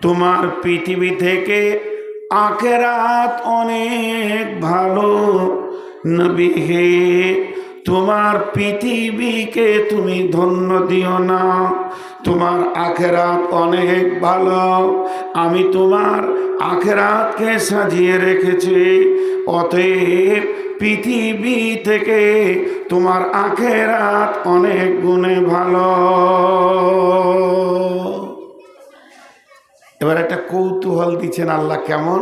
তোমার পৃথিবী থেকে আখেরাত অনেক ভালো। নবী হে, তোমার পৃথিবীকে তুমি ধন্য দিও না। তোমার আখেরাত অনেক ভালো। আমি তোমার আখেরাতকে সাজিয়ে রেখেছি। অতএব পৃথিবী থেকে তোমার আখেরাত অনেক গুণে ভালো। এবার একটা কৌতূহল দিচ্ছেন আল্লাহ কেমন?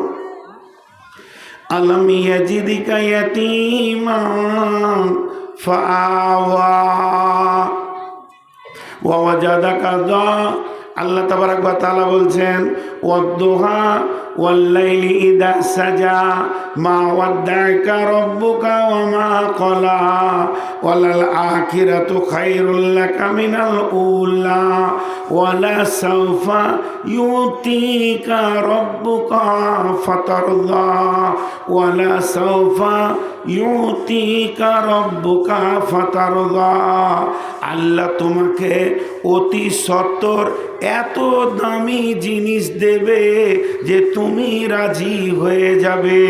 আলম ইয়াজিদিকা ইয়াতীমান ফাআওয়া ওয়া ওয়াজাদাকা যা আল্লাহ তাবারাক ওয়া তাআলা বলছেন, ওয়াদ-দুহা ইদা সাজা, মা ওয়াদ্দাকা রাব্বুকা ওয়া মা ক্বালা ওয়ালাল আখিরাতু খায়রুল লাকা মিনাল উলা, ওয়ালা সাওফা ইউতিকা রাব্বুকা ফাতারদা, ওয়ালা সাওফা ইউতিকা রাব্বুকা ফাতারদা। আল্লাহ তোমাকে অতি সত্তর, এত দামি জিনিস দেবে যে তুমি রাজি হয়ে যাবে।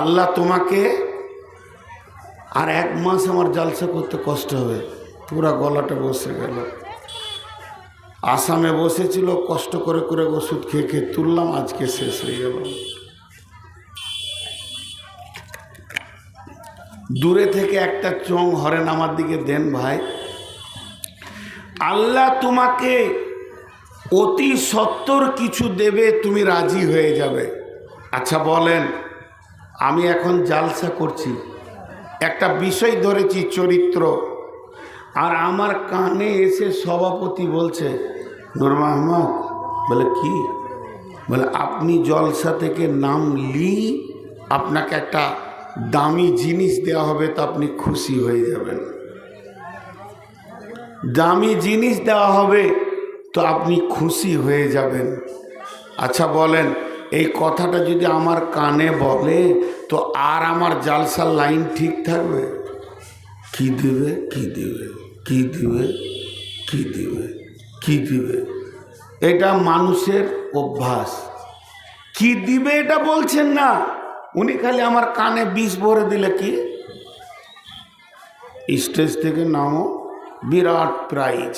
আল্লাহ তোমাকে আর এক মাস আমার জালসা করতে কষ্ট হবে। পুরা গলাটা বসে গেল। আসামে বসেছিল, কষ্ট করে করে ওষুধ খেয়ে খেয়ে তুললাম, আজকে শেষ হয়ে গেল। দূরে থেকে একটা চং হরেন আমার দিকে দেন ভাই। আল্লাহ তোমাকে অতি সত্তর কিছু দেবে, তুমি রাজি হয়ে যাবে। আচ্ছা বলেন, আমি এখন জালসা করছি। একটা বিষয় ধরেছি চরিত্র, আর আমার কানে এসে সভাপতি বলছে, নুর মাহমদ, বলে, কি? বলে, আপনি জলসা থেকে নাম লি আপনাকে একটা দামি জিনিস দেওয়া হবে তো আপনি খুশি হয়ে যাবেন। দামি জিনিস দেওয়া হবে তো আপনি খুশি হয়ে যাবেন। আচ্ছা বলেন, এই কথাটা যদি আমার কানে বলে, তো আর আমার জালসার লাইন ঠিক থাকবে? কি দিবে? কি দিবে? কি দিবে? কি দিবে? কি দিবে? এটা মানুষের অভ্যাস। কি দিবে এটা বলছেন না? উনি খালি আমার কানে বিষ ভরে দিলে কি? স্টেজ থেকে নামো, বিরাট প্রাইজ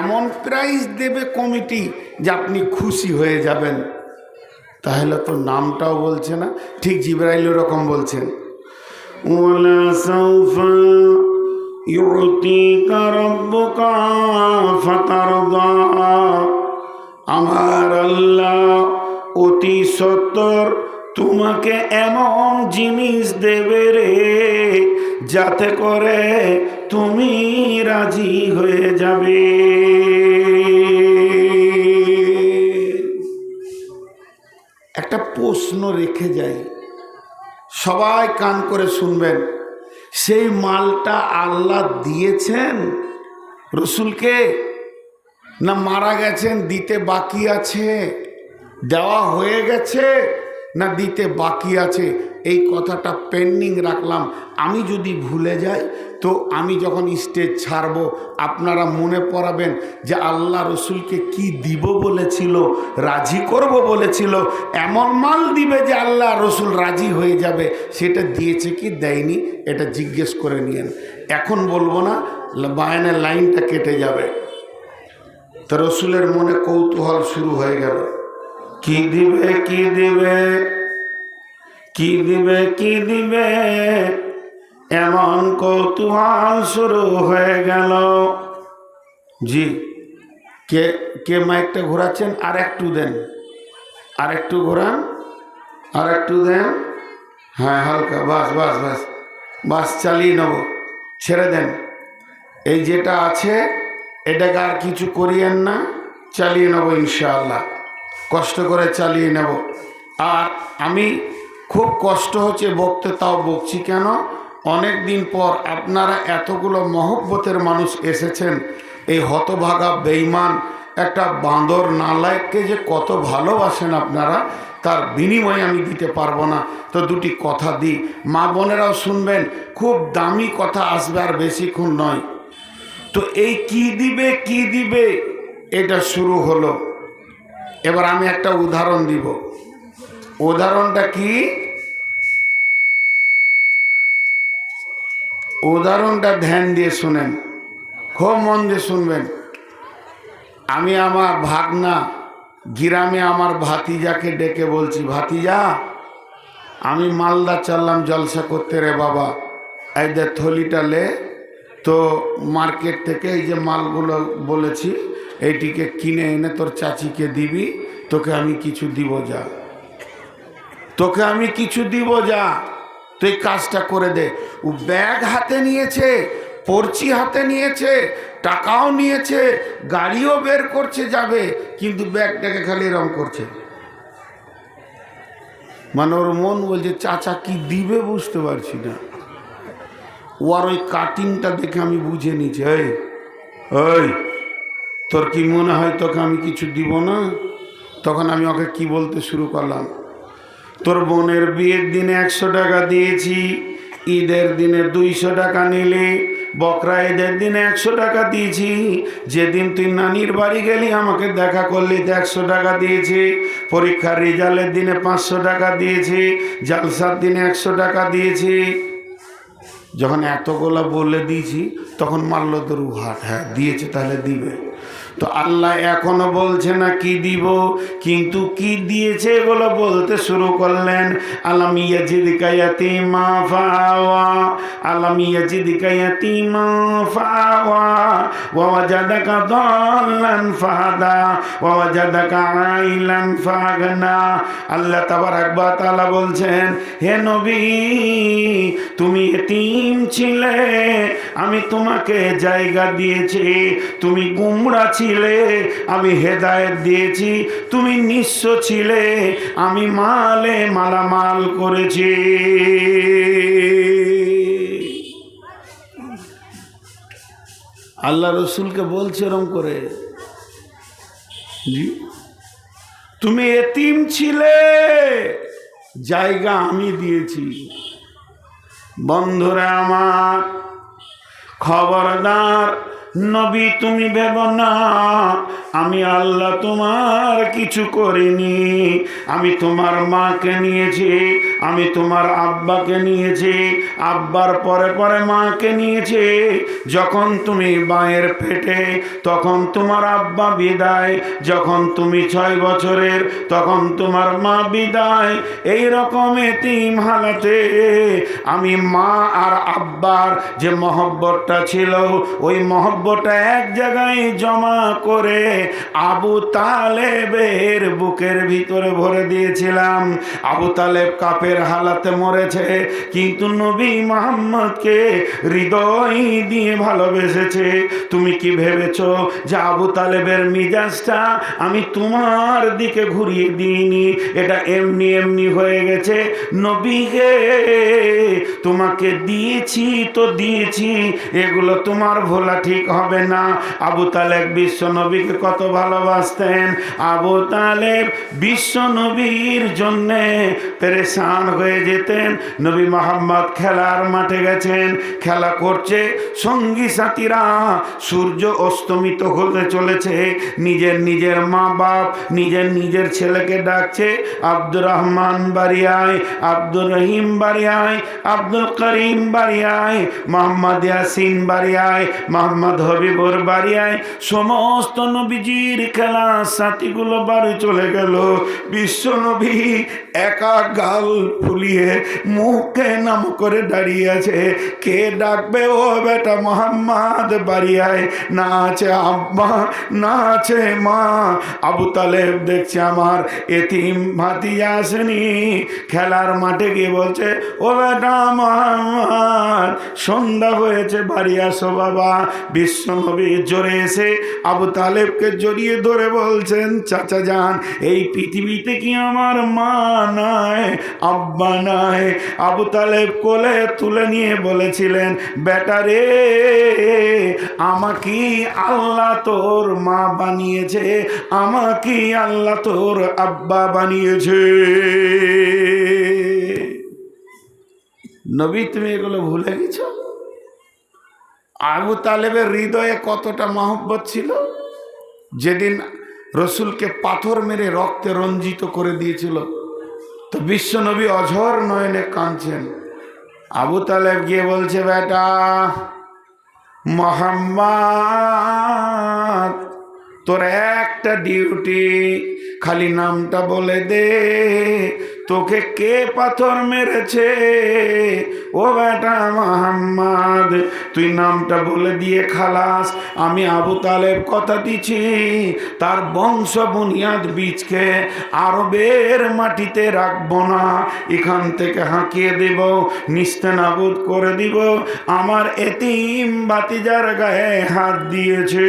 এমন প্রাইজ দেবে কমিটি যে আপনি খুশি হয়ে যাবেন। তাহলে তো নামটাও বলছে না, ঠিক জিব্রাইল রকম বলছেন। ওলা আমার আল্লাহ অতি সত্তর তোমাকে এমন জিনিস দেবে রে, যাতে করে তুমি রাজি হয়ে যাবে। একটা প্রশ্ন রেখে যাই। সবাই কান করে শুনবেন। সেই মালটা আল্লাহ দিয়েছেন রসুলকে না মারা গেছেন, দিতে বাকি আছে, দেওয়া হয়ে গেছে? না দিতে বাকি আছে? এই কথাটা পেন্ডিং রাখলাম। আমি যদি ভুলে যাই, তো আমি যখন স্টেজ ছাড়ব, আপনারা মনে পড়াবেন যে আল্লাহ রসুলকে কি দিব বলেছিল, রাজি করব বলেছিল, এমন মাল দিবে যে আল্লাহ রসুল রাজি হয়ে যাবে। সেটা দিয়েছে কি, দেয়নি? এটা জিজ্ঞেস করে নিয়েন। এখন বলব না, বায়নের লাইনটা কেটে যাবে। তো রসুলের মনে কৌতূহল শুরু হয়ে গেল। কি দিবে কি দিবে? কি দিবে কি দিবে? এমন কৌতূহল শুরু হয়ে গেল। জি, কে কে মাইকটা ঘোরাচ্ছেন? আর একটু দেন। আর একটু ঘোরান। আর একটু দেন। হ্যাঁ হালকা, বাস বাস বাস। বাস চালিয়ে নেব। ছেড়ে দেন। এই যেটা আছে, এটাকে আর কিছু করিয়েন না। চালিয়ে নেব ইনশাআল্লাহ। কষ্ট করে চালিয়ে নেব। আর আমি খুব কষ্ট হচ্ছে বকতে, তাও বকছি কেন? অনেক দিন পর আপনারা এতগুলো মহব্বতের মানুষ এসেছেন, এই হতভাগা বেইমান একটা বাঁদর নালায়ককে যে কত ভালোবাসেন আপনারা, তার বিনিময়ে আমি দিতে পারব না। তো দুটি কথা দিই। মা বোনেরাও শুনবেন, খুব দামি কথা আসবে আর বেশিক্ষণ নয়। তো এই কি দিবে কি দিবে, এটা শুরু হলো। এবার আমি একটা উদাহরণ দিব। উদাহরণটা কি? উদাহরণটা ধ্যান দিয়ে শুনেন। খুব মন দিয়ে শুনবেন। আমি আমার ভাগনা গ্রামে আমার ভাতিজাকে ডেকে বলছি, ভাতিজা, আমি মালদা চাললাম জলসা করতে রে বাবা। এই যে থলিটা লে, তো মার্কেট থেকে এই যে মালগুলো বলেছি এইটিকে কিনে এনে তোর চাচিকে দিবি, তোকে আমি কিছু দিব যা। তোকে আমি কিছু দিব যা। তুই কাজটা করে দে। ও ব্যাগ হাতে নিয়েছে, পর্চি হাতে নিয়েছে, টাকাও নিয়েছে, গাড়িও বের করছে যাবে, কিন্তু ব্যাগটাকে খালি এরম করছে। মানে ওর মন বলছে, চাচা কি দিবে বুঝতে পারছি না। ওর ওই কাটিংটা দেখে আমি বুঝে নিচ্ছি এই তোর কি মনে হয় তোকে আমি কিছু দিব না? তখন আমি ওকে কি বলতে শুরু করলাম? তোর বোনের বিয়ের দিনে একশো টাকা দিয়েছি, ঈদের দিনে দুইশো টাকা নিলে, বকরা ঈদের দিনে একশো টাকা দিয়েছি, যেদিন তুই নানির বাড়ি গেলি আমাকে দেখা করলি তো একশো টাকা দিয়েছি, পরীক্ষার রেজাল্টের দিনে পাঁচশো টাকা দিয়েছি, জালসার দিনে একশো টাকা দিয়েছি। যখন এতগুলো বলে দিয়েছি, তখন মারল তোর হাট হ্যাঁ দিয়েছে, তাহলে দিবে। তো আল্লাহ এখনও বলছে না কি দিব, কিন্তু কি দিয়েছে এগুলো বলতে শুরু করলেন। আলাম ইয়াজিদিকায়াতি মা ফাওয়া, আলাম ইয়াজিদিকায়াতি মা ফাওয়া ওয়াজাদাকা দাল্লান ফাহাদা ওয়াজাদাকা আইলান ফাগনা। আল্লাহ তাবারাক ওয়া তাআলা বলছেন, হে নবী, তুমি এতিম ছিলে, আমি তোমাকে জায়গা দিয়েছি, তুমি গুমরা ছিলে। আমি হেদায়েত দিয়েছি, তুমি নিঃস্ব ছিলে, আমি মালে মালামাল করেছি। আল্লাহ রসুলকে বলছে এরম করে তুমি এতিম ছিলে, জায়গা আমি দিয়েছি। বন্ধুরা আমার, খবরদার নবী, তুমি ভেব না, আমি আল্লাহ তোমার কিছু করিনি। আমি তোমার মাকে নিয়েছি, আমি তোমার আব্বাকে নিয়েছি, আব্বার পরে পরে মাকে নিয়েছি। যখন তুমি মায়ের পেটে, তখন তোমার আব্বা বিদায়। যখন তুমি ছয় বছরের, তখন তোমার মা বিদায়। এই রকম এতিম হালাতে আমি মা আর আব্বার যে মহব্বতটা ছিল, ওই মহব্বতটা এক জায়গায় জমা করে আবু তালেবের বুকের ভিতরে ভরে দিয়েছিলাম। আবু তালেব কাপের হালাতে মরেছে, কিন্তু নবী মোহাম্মদকে হৃদয় দিয়ে ভালোবেসেছে। তুমি কি ভেবেছো যে আবু তালেবের মিজাজটা আমি তোমার দিকে ঘুরিয়ে দিইনি? এটা এমনি এমনি হয়ে গেছে। নবীকে তোমাকে দিয়েছি তো দিয়েছি, এগুলো তোমার ভোলা ঠিক হবে না। আবু তালেব বিশ্ব নবীকে কত ভালোবাসতেন। আবু তালেব বিশ্ব নবীর জন্যে পেরেশান হয়ে যেতেন। নবী মোহাম্মদ খেলার মাঠে গেছেন। খেলা করছে। সঙ্গী সাথীরা সূর্য অস্তমিত হতে চলেছে। নিজের নিজের মা বাপ নিজের নিজের ছেলেকে ডাকছে আব্দুর রহমান বাড়িয়ায়, আব্দুর রহিম বাড়িয়ায়, আব্দুল করিম বাড়িয়ায়, মোহাম্মদ ইয়াসিন বাড়িয়ায়, মোহাম্মদ হবিবুর বাড়িয়ায় সমস্ত নবীজির খেলা, সাথীগুলো বাড়ি চলে গেল। বিশ্ব নবী একা গাল ফুলিয়ে মুখে নাম করে দাঁড়িয়ে আছে। কে ডাকবে ও বেটা মোহাম্মদ বাড়িয়ায়? না আছে আব্বা, না আছে মা। আবু তালেব দেখছে আমার, এতিম ভাতিজা আসেনি। খেলার মাঠে গিয়ে বলছে, ও বেটা মোহাম্মদ, সন্ধ্যা হয়েছে বাড়ি আসো বাবা বিশ্ব নবী জোরে এসে আবু তালেবকে জড়িয়ে ধরে বলছেন, চাচা যান, এই পৃথিবীতে কি আমার মা নাই, আব্বা নাই? আবু তালেব কোলে তুলে নিয়ে বলেছিলেন বেটারে আমাকে আল্লাহ তোর মা বানিয়েছে, আমাকে আল্লাহ তোর আব্বা বানিয়েছে। নবী, তুমি এগুলো ভুলে গেছো? আবু তালেবের হৃদয়ে কতটা মহব্বত ছিল? যেদিন রসুলকে পাথর মেরে রক্তে রঞ্জিত করে দিয়েছিল। তো বিশ্বনবী অঝর নয়নে কাঁদছেন। আবু তালেব গিয়ে বলছে, বেটা, মোহাম্মদ, তোর একটা ডিউটি খালি নামটা বলে দে তোকে কে পাথর মেরেছে? ও বেটা মোহাম্মদ, তুই নামটা বলে দিয়ে খালাস। আমি আবু তালেব কথা দিছি তার বংশ বুনিয়াদ বীজকে আরবের মাটিতে রাখব না। এখান থেকে হাঁকিয়ে দেব নিস্তে নাবুদ করে দিব। আমার এতিম বাতিজার গায়ে হাত দিয়েছে।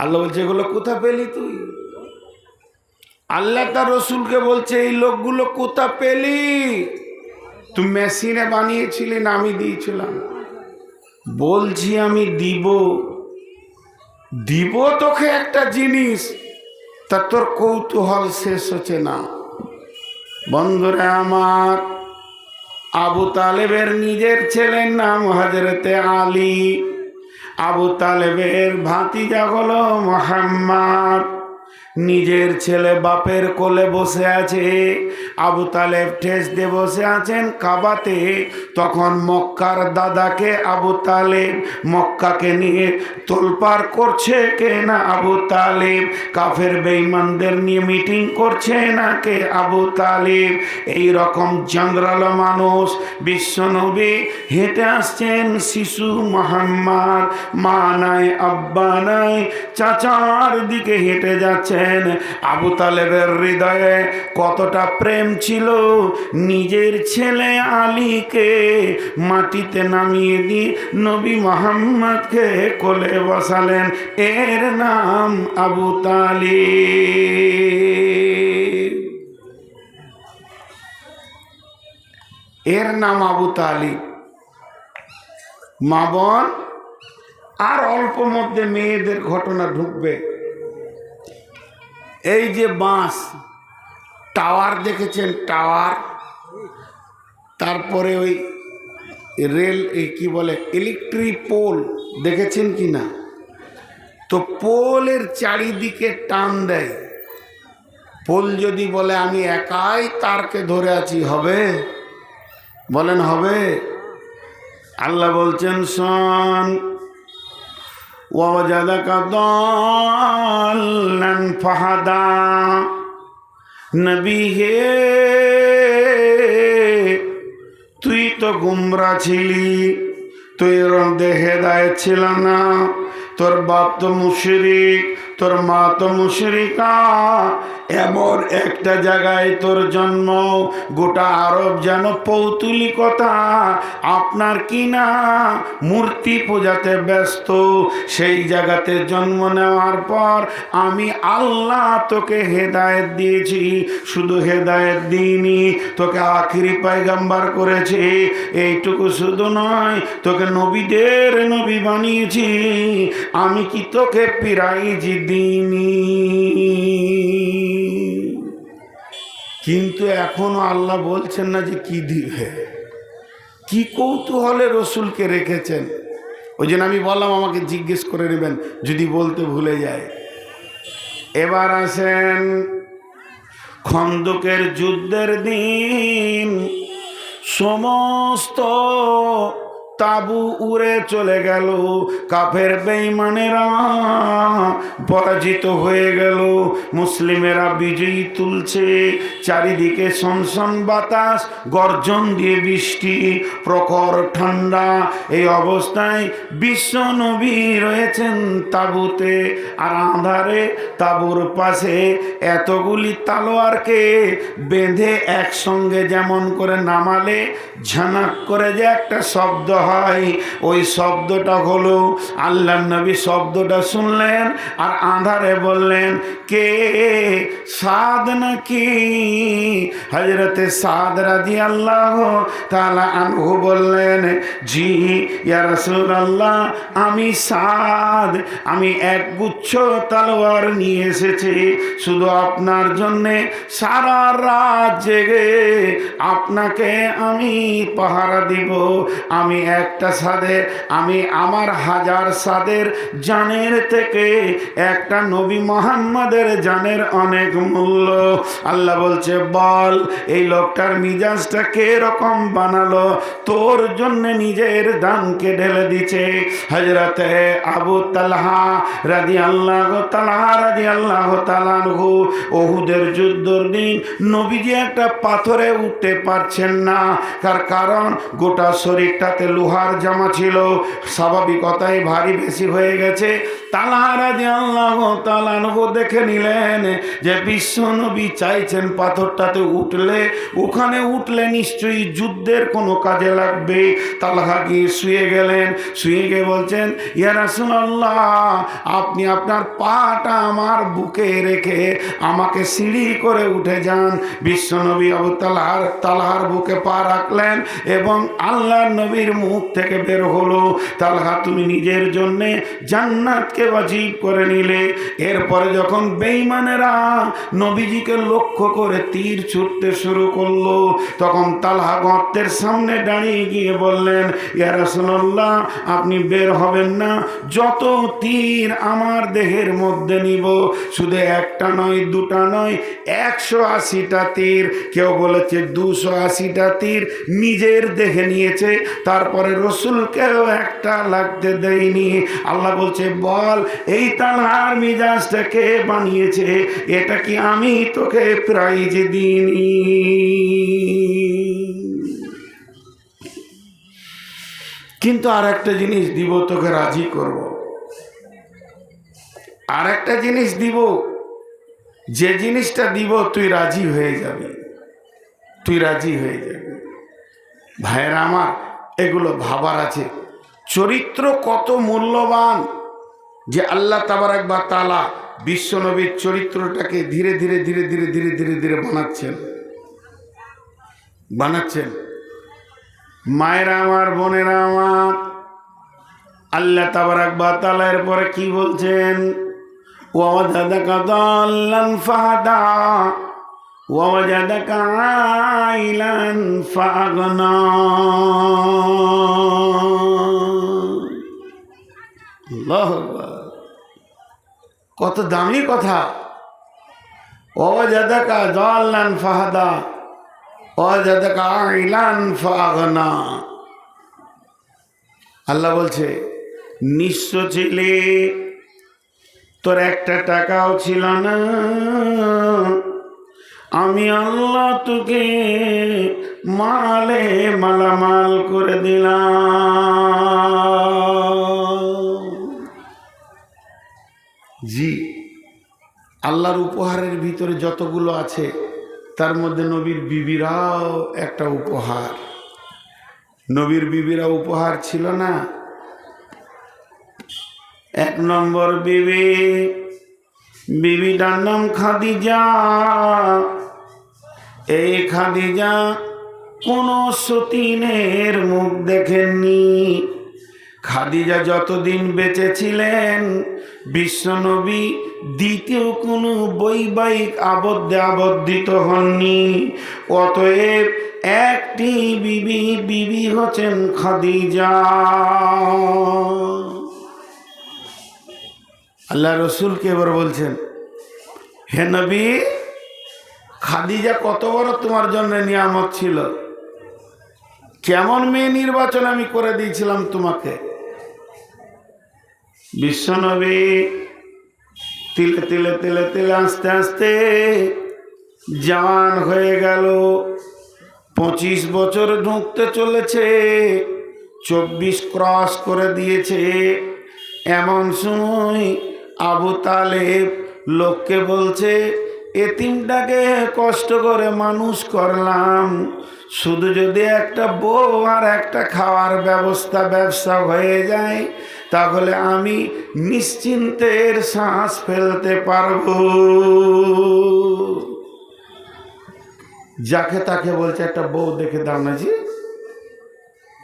আল্লাহ বলছে, এগুলো কোথা পেলি তুই? আল্লাহ তার রসুলকে বলছে, এই লোকগুলো কোথা পেলি? তুই মেশিনে বানিয়েছিলি না, আমি দিয়েছিলাম। বলছি আমি দিব। দিব তোকে একটা জিনিস। তা তোর কৌতূহল শেষ হচ্ছে না। বন্ধুরা আমার, আবু তালেবের নিজের ছেলের নাম হজরতে আলী। আবু তালেবের ভাতিজা হলো মোহাম্মদ। নিজের ছেলে বাপের কোলে বসে আছে। আবু তালেব ঠেস দিয়ে বসে আছেন কাবাতে। তখন মক্কার দাদাকে আবু তালেব মক্কাকে নিয়ে তোলপার করছে কে না আবু তালেব? কাফের বেঈমানদের নিয়ে মিটিং করছে না কে আবু তালেব? এই রকম জঙ্গরালো মানুষ বিশ্বনবী হেঁটে আসছেন শিশু মোহাম্মদ, মা নাই, আব্বা নাই, চাচার দিকে হেঁটে যাচ্ছেন আবু তালেবের হৃদয়ে কতটা প্রেম ছিল। নিজের ছেলে আলীকে মাটিতে নামিয়ে দিয়ে নবী মোহাম্মদকে কোলে বসালেন। এর নাম আবু তালিব। এর নাম আবু তালিব। মা বোন, আর অল্প মধ্যে মেয়েদের ঘটনা ঢুকবে। এই যে বাঁশ, টাওয়ার দেখেছেন? টাওয়ার। তারপরে ওই রেল, এই কী বলে ইলেকট্রিক পোল দেখেছেন কি না? তো পোলের চারিদিকে টান দেয়। পোল যদি বলে, আমি একাই তারকে ধরে আছি, হবে? বলেন, হবে। আল্লাহ বলছেন সন ওয়াজাদাকা দল নন ফাহাদা। নবী হে, তুই তো গুমরা ছিলি, তুই দেহে দায় ছিল না। তোর বাপ তো মুশরিক, তোর মা তো মুশরিকা এমন একটা জায়গায় তোর জন্ম, গোটা আরব যেন পৌতুলিকতা। আপনার কি না মূর্তি পূজাতে ব্যস্ত? সেই জায়গাতে জন্ম নেওয়ার পর আমি আল্লাহ তোকে হেদায়েত দিয়েছি। শুধু হেদায়েত দিইনি, তোকে আখিরি পায়গাম্বার করেছি। এইটুকু শুধু নয়, তোকে নবীদের নবী বানিয়েছি। আমি কি তোকে পিরাইজ দিইনি? কিন্তু এখনও আল্লাহ বলছেন না যে কি দিবে কি কৌতূহলে রসুলকে রেখেছেন? ওই জন্য আমি বললাম, আমাকে জিজ্ঞেস করে নেবেন, যদি বলতে ভুলে যায়। এবার আসেন খন্দকের যুদ্ধের দিন। সমস্ত তাবু উড়ে চলে গেল। কাফের বেঈমানেরা পরাজিত হয়ে গেল। মুসলিমেরা বিজয়ী তুলছে। চারিদিকে সনসন বাতাস, গর্জন দিয়ে বৃষ্টি, প্রখর ঠান্ডা। এই অবস্থায় বিশ্ব নবী রয়েছেন তাবুতে। আর আধারে তাবুর পাশে এতগুলি তালোয়ারকে বেঁধে একসঙ্গে যেমন করে নামালে, ঝানাক করে যে একটা শব্দ হয় ওই শব্দটা হলো আল্লাহ নবী শব্দটা শুনলেন আর আধারে বললেন, কে? সাদ নাকি? হজরতে সাদ রাজি আল্লাহ তালা আনহু বললেন, জি, ইয়া রাসূল আল্লাহ আমি সাদ, আমি এক গুচ্ছ তালোয়ার নিয়ে এসেছি, শুধু আপনার জন্যে সারা রাত জেগে আপনাকে আমি পাহারা দিব, আমি একটা সাদে, আমি আমার হাজার সাদের জানের থেকে একটা নবী মোহাম্মদের জানের অনেক মূল্য। আল্লাহ বলছে, বল, এই লোকটার মিজাজটা রকম বানালো? তোর জন্য নিজের দানকে ঢেলে দিছে। হজরতে আবু তালহা রাজি আল্লাহ তালহা রাজি আল্লাহ তালানহু ওহুদের যুদ্ধর দিন নবীজি একটা পাথরে উঠতে পারছেন না। তার কারণ? গোটা শরীরটাতে লোহার জামা ছিল স্বাভাবিকতায় ভারী বেশি হয়ে গেছে। দেখে নিলেন যে বিশ্ব নবী চাইছেন পাথরটাতে উঠলে, ওখানে উঠলে নিশ্চয়ই যুদ্ধের কোনো কাজে লাগবে। তালহা গিয়ে শুয়ে গেলেন, শুয়ে গিয়ে বলছেন, ইয়া রাসূলুল্লাহ, আপনি আপনার পাটা আমার বুকে রেখে আমাকে সিঁড়ি করে উঠে যান। বিশ্বনবী আবু তালাহার তালাহার বুকে পা রাখলেন এবং আল্লাহ নবীর মুখ থেকে বের হলো। তালহা, তুমি নিজের জন্যে জান্নাতকে ওয়াজিব করে নিলে। এরপরে যখন বেঈমানেরা নবীজিকে লক্ষ্য করে তীর ছুটতে শুরু করল, তখন তালহা গর্তের সামনে দাঁড়িয়ে গিয়ে বললেন, ইয়া রাসূলুল্লাহ, আপনি বের হবেন না। যত তীর আমার দেহের মধ্যে নিব, শুধু একটা নয়, দুটা নয়, একশো আশিটা তীর। কেউ বলেছে, দুশো আশিটা তীর নিজের দেখে নিয়েছে, তারপরে রসুলকেও একটা লাগতে দেয়নি। আল্লাহ বলছে বল এই তালহার মিজাজটা কে বানিয়েছে, এটা কি আমি তোকে প্রাইজ দিইনি? কিন্তু আর একটা জিনিস দিব, তোকে রাজি করব। আর একটা জিনিস দিব, যে জিনিসটা দিব, তুই রাজি হয়ে যাবি। তুই রাজি হয়ে যাবি। ভাইয়েরা আমার, এগুলো ভাবার আছে। চরিত্র কত মূল্যবান যে আল্লাহ তাবার একবার তালা বিশ্বনবীর চরিত্রটাকে ধীরে ধীরে ধীরে ধীরে ধীরে ধীরে ধীরে বানাচ্ছেন বানাচ্ছেন মায়েরা আমার বোনেরা আমার আল্লাহ তাবার একবার তালা এরপরে কি বলছেন ووجدك ضالا فهدى ووجدك عائلا فأغنى আল্লাহ আকবার। কত দামি কথা। অজাদাকা জল্লান ফাহাদা, অজাদাকা আইলান ফাগনা। আল্লাহ বলছে, নিঃস্ব ছিলে, তোর একটা টাকাও ছিল না। আমি আল্লাহ তোকে মালে মালামাল করে দিলাম। জি। আল্লাহর উপহারের ভিতরে যতগুলো আছে, তার মধ্যে নবীর বিবিরাও একটা উপহার। নবীর বিবিরা উপহার ছিল না। এক নম্বর বিবি, বিবিটার নাম খাদিজা। এই খাদিজা কোন সতীনের মুখ দেখেননি। খাদিজা যতদিন বেঁচে ছিলেন বিশ্বনবী দ্বিতীয় কোনো বৈবাহিক আবদ্ধে আবদ্ধিত হননি। অতএব একটি বিবি বিবি হচ্ছেন খাদিজা। আল্লাহ রসুলকে এবার বলছেন, হে নবী, খাদিজা কত বড় তোমার জন্য নিয়ামত ছিল। কেমন মেয়ে নির্বাচন আমি করে দিয়েছিলাম তোমাকে। বিশ্বনবী তিলে তিলে তিলে তিলে আস্তে আস্তে জওয়ান হয়ে গেল। পঁচিশ বছর ঢুকতে চলেছে, চব্বিশ ক্রস করে দিয়েছে। এমন সময় আবু তালেব লোককে বলছে, এতিমটাকে কষ্ট করে মানুষ করলাম। শুধু যদি একটা বউ আর একটা খাওয়ার ব্যবস্থা ব্যবসা হয়ে যায় তাহলে আমি নিশ্চিন্তের শ্বাস ফেলতে পারব। যাকে তাকে বলছে, একটা বউ দেখে দাও না জি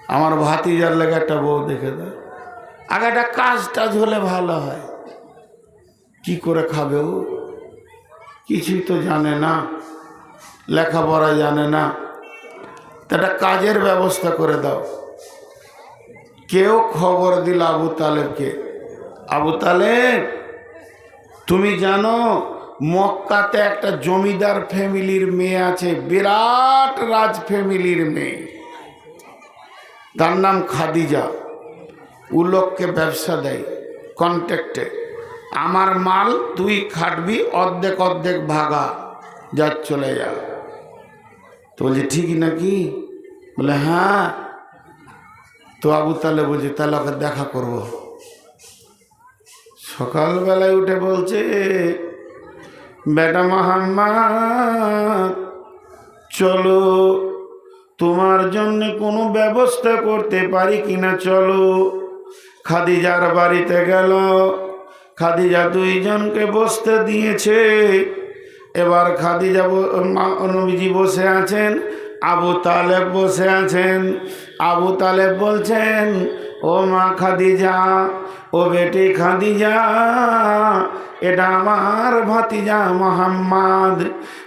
আমার ভাতিজার লেগে একটা বউ দেখে দাও। আগে একটা কাজ টাজ হলে ভালো হয়। কি করে খাবে ও? কিছুই তো জানে না। লেখাপড়া জানে না। একটা কাজের ব্যবস্থা করে দাও। কেউ খবর দিল আবু তালেবকে। আবু তালেব, তুমি জানো, মক্কাতে একটা জমিদার ফ্যামিলির মেয়ে আছে, বিরাট রাজ ফ্যামিলির মেয়ে। তার নাম খাদিজা। ও লোককে ব্যবসা দেয় কন্ট্যাক্টে আমার মাল তুই খাটবি, অর্ধেক অর্ধেক ভাগা, যা চলে যা। তো বলছে, ঠিকই নাকি? বলে হ্যাঁ। তো আবু তালে বলছে, তাহলে ওকে দেখা করব। সকালবেলায় উঠে বলছে বেটা মাহাম্মদ চলো, তোমার জন্য কোনো ব্যবস্থা করতে পারি কিনা? চলো। খাদিজার বাড়িতে গেল। খাদিজা দুইজনকে বসতে দিয়েছে। এবার খাদিজা নবীজি বসে আছেন। আবু তালেব বসে আছেন। আবু তালেব বলছেন, ও মা খাদিজা, ও বেটি খাদিজা, এটা আমার ভাতিজা মোহাম্মদ।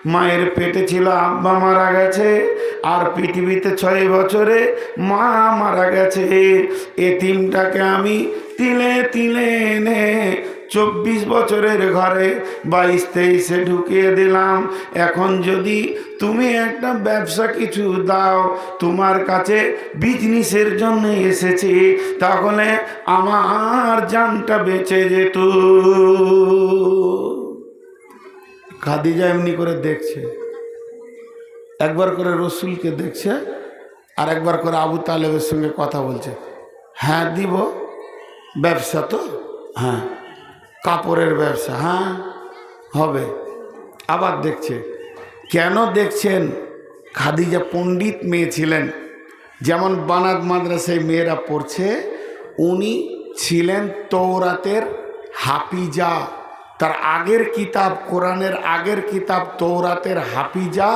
মায়ের পেটে ছিল আব্বা মারা গেছে, আর পৃথিবীতে ছয় বছরে মা মারা গেছে। এতিমটাকে আমি তিলে তিলে এনে চব্বিশ বছরের ঘরে বাইশ তেইশে ঢুকিয়ে দিলাম। এখন যদি তুমি একটা ব্যবসা কিছু দাও, তোমার কাছে বিজনেসের জন্য এসেছি, তাহলে আমার জানটা বেঁচে যেত। খাদিজা এমনি করে দেখছে। একবার করে রসুলকে দেখছে, আর একবার করে আবু তালেবের সঙ্গে কথা বলছে। হ্যাঁ দিব। ব্যবসা তো? হ্যাঁ। কাপড়ের ব্যবসা হ্যাঁ? হবে। আবার দেখছে, কেন দেখছেন খাদিজা পণ্ডিত মেয়ে ছিলেন? যেমন বানাদ মাদ্রাসায় মেয়েরা পড়ছে, উনি ছিলেন তৌরাতের হাফিজা। তার আগের কিতাব, কোরআনের আগের কিতাব তৌরাতের হাফিজা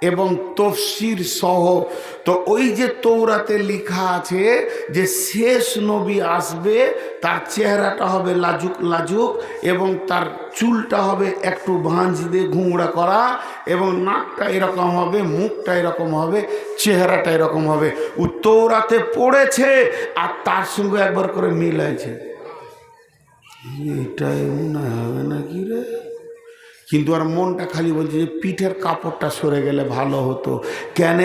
এবং তফসির সহ। তো ওই যে তৌরাতে লেখা আছে যে শেষ নবী আসবে, তার চেহারাটা হবে লাজুক লাজুক এবং তার চুলটা হবে একটু ভাঁজ দিয়ে ঘুংড়া করা এবং নাকটা এরকম হবে, মুখটা এরকম হবে, চেহারাটা এরকম হবে। ও তৌরাতে পড়েছে আর তার সঙ্গে একবার করে মিল আছে। এটাই মনে হবে নাকি? কিন্তু আর মনটা খালি বলছে যে পিঠের কাপড়টা সরে গেলে ভালো হতো। কেন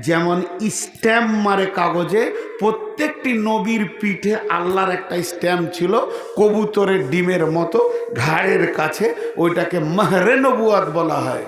যেমন স্ট্যাম্প মারে কাগজে, প্রত্যেকটি নবীর পিঠে আল্লাহর একটা স্ট্যাম্প ছিল, কবুতরের ডিমের মতো, ঘাড়ের কাছে, ওইটাকে মাহরে নবুয়াত বলা হয়।